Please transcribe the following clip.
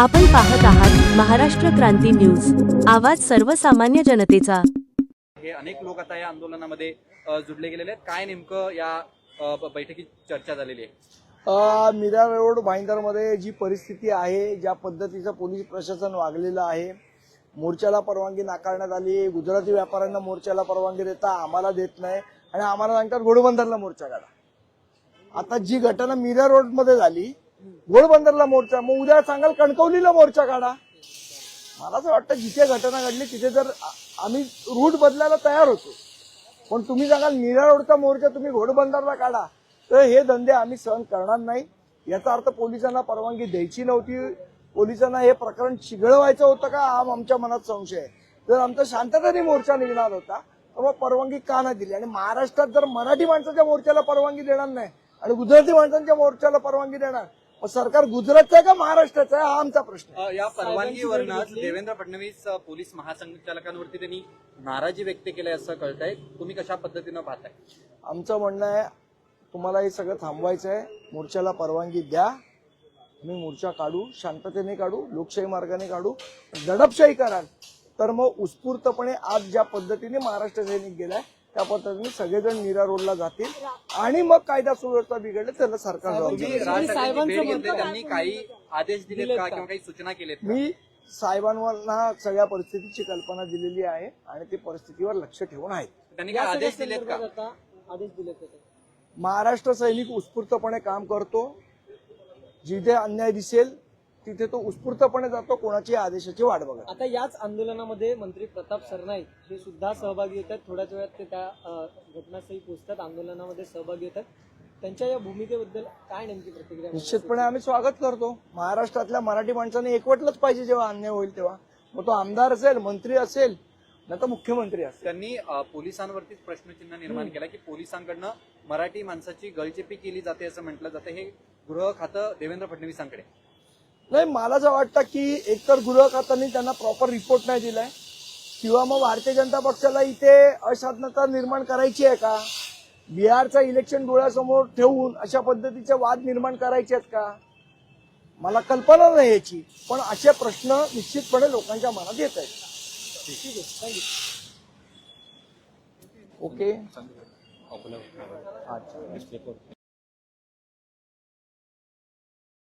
आपण पाहत आहात महाराष्ट्र क्रांती न्यूज. आवाज सर्वसामान्य जनतेचा. हे अनेक लोक आता या आंदोलनामध्ये जुडले गेलेले आहेत. काय नेमकं या बैठकीत चर्चा झालेली आहे? मीरा रोड भाईंदरमध्ये जी परिस्थिती आहे ज्या पद्धतीचं पोलीस प्रशासन वागलेलं आहे मोर्चाला परवानगी नाकारण्यात आली गुजराती व्यापाऱ्यांना मोर्चाला परवानगी देता आम्हाला देत नाही आणि आम्हाला सांगतात घोडबंदरला मोर्चा काढा. आता जी घटना मीरा रोडमध्ये झाली घोडबंदरला मोर्चा. मग उद्या सांगाल कणकवलीला मोर्चा काढा. मला असं वाटतं जिथे घटना घडली तिथे जर आम्ही रूट बदलायला तयार होतो. पण तुम्ही सांगाल मीरा रोडचा मोर्चा तुम्ही घोडबंदरला काढा. तर हे धंदे आम्ही सहन करणार नाही. याचा अर्थ पोलिसांना परवानगी द्यायची नव्हती. पोलिसांना हे प्रकरण चिघळवायचं होतं का? हा आमच्या मनात संशय आहे. जर आमचा शांततेने मोर्चा निघणार होता तर मग परवानगी का नाही दिली? आणि महाराष्ट्रात जर मराठी माणसाच्या मोर्चाला परवानगी देणार नाही आणि गुजराती माणसांच्या मोर्चाला परवानगी देणार मग सरकार गुजरातचं आहे का महाराष्ट्राचं आहे? हा आमचा प्रश्न आहे. अ, या परवानगीवरनच देवेंद्र फडणवीस अ, पोलीस महासंचालकांवरती त्यांनी नाराजी व्यक्त केली असं कळतंय. तुम्ही कशा पद्धतीनं पाहताय? आमचं म्हणणं आहे तुम्हाला हे सगळं थांबवायचं आहे मोर्चाला परवानगी द्या. मी मोर्चा काढू शांततेने काढू लोकशाही मार्गाने काढू. दडपशाही कराल. तर मग उत्स्फूर्तपणे आज ज्या पद्धतीने महाराष्ट्र सैनिक गेलाय त्या पद्धतीने सगळेजण मीरा रोडला जातील. आणि मग कायदा सुव्यवस्था बिघडले त्याला सरकार काही आदेश दिलेत का किंवा काही सूचना केलेत का? मी साहेबांना सगळ्या परिस्थितीची कल्पना दिलेली आहे आणि ते परिस्थितीवर लक्ष ठेवून आहेत त्यांनी काही आदेश दिलेत का? आदेश दिले महाराष्ट्र सैनिक उत्स्फूर्तपणे काम करतो. जिथे अन्याय दिसेल तिथे तो उत्स्फूर्तपणे जातो कोणाची आदेशाची वाट बघत आता याच आंदोलनामध्ये मंत्री प्रताप सरनाईक हे सुद्धा सहभागी होतात. थोड्याच वेळात ते त्या घटनास्थळी पोहोचतात. आंदोलनामध्ये सहभागी होतात. त्यांच्या या भूमिकेबद्दल काय नेमकी प्रतिक्रिया निश्चितपणे आम्ही स्वागत करतो. महाराष्ट्रातल्या मराठी माणसाने एकवटलंच पाहिजे जेव्हा अन्याय होईल तेव्हा. मग तो आमदार असेल मंत्री असेल नाही तर मुख्यमंत्री असेल. त्यांनी पोलिसांवरतीच प्रश्नचिन्ह निर्माण केला की पोलिसांकडनं मराठी माणसाची गळचेपी केली जाते असं म्हटलं जातं. हे गृह खातं देवेंद्र फडणवीसांकडे. नाही मला असं वाटतं की एकतर गृह खात्याने त्यांना प्रॉपर रिपोर्ट नाही दिलाय किंवा मग भारतीय जनता पक्षाला इथे अशांतता निर्माण करायची आहे का? बिहारचं इलेक्शन डोळ्यासमोर ठेवून अशा पद्धतीचे वाद निर्माण करायचे आहेत का? मला कल्पना नाही याची पण असे प्रश्न निश्चितपणे लोकांच्या मनात येत आहेत. ओके. अच्छा.